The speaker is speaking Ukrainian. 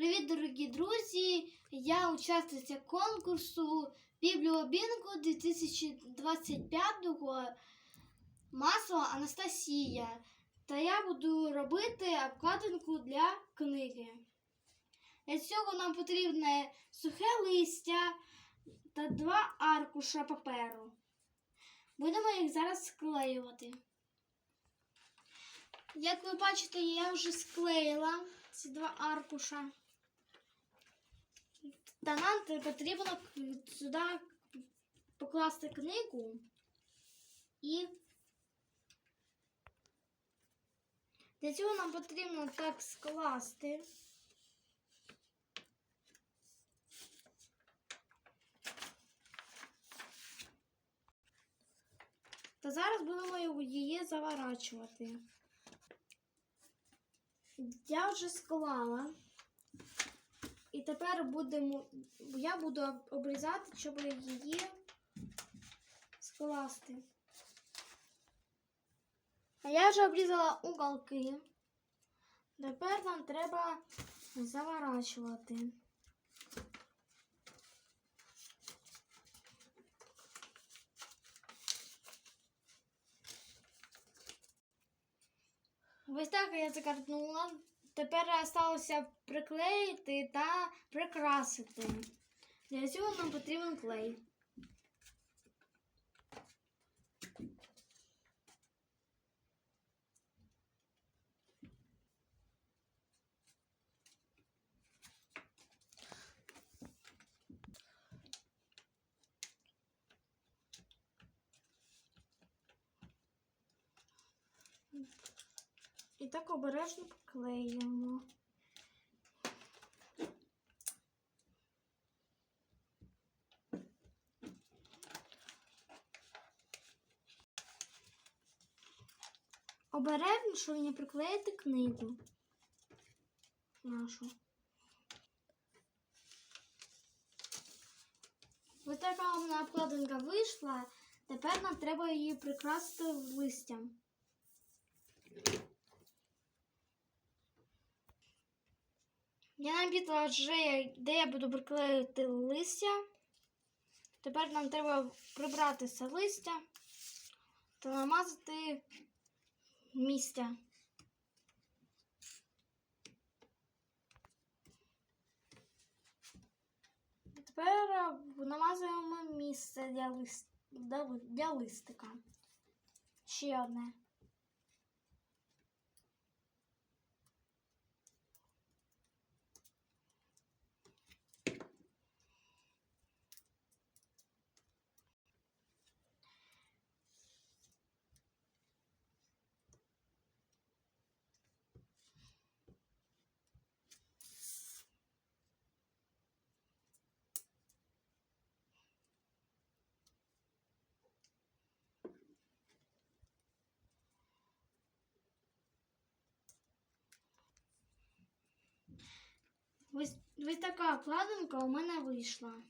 Привіт, дорогі друзі! Я учасниця конкурсу Бібліобінку 2025-го масло Анастасія. Та я буду робити обкладинку для книги. Для цього нам потрібне сухе листя та два аркуша паперу. Будемо їх зараз склеювати. Як ви бачите, я вже склеїла ці два аркуша. Та нам те- потрібно к- сюди покласти книгу і для цього нам потрібно так скласти. Та зараз будемо її заворачувати. Я вже склала. І тепер будемо, я буду обрізати, щоб її скласти. А я вже обрізала уголки. Тепер нам треба заворачувати. Ось так я закарпнула. Тепер залишилося приклеїти та прикрасити. Для цього нам потрібен клей. І так обережно поклеїмо. Обережно, щоб не приклеїти книгу нашу. Ось така у обкладинка вийшла. Тепер нам треба її прикрасити листям. Я намітила вже, де я буду приклеїти листя. Тепер нам треба прибрати це листя та намазати місця. Тепер е, намазуємо місце для, лист... для листика. Ще одне. Ось, ось така обкладинка у мене вийшла.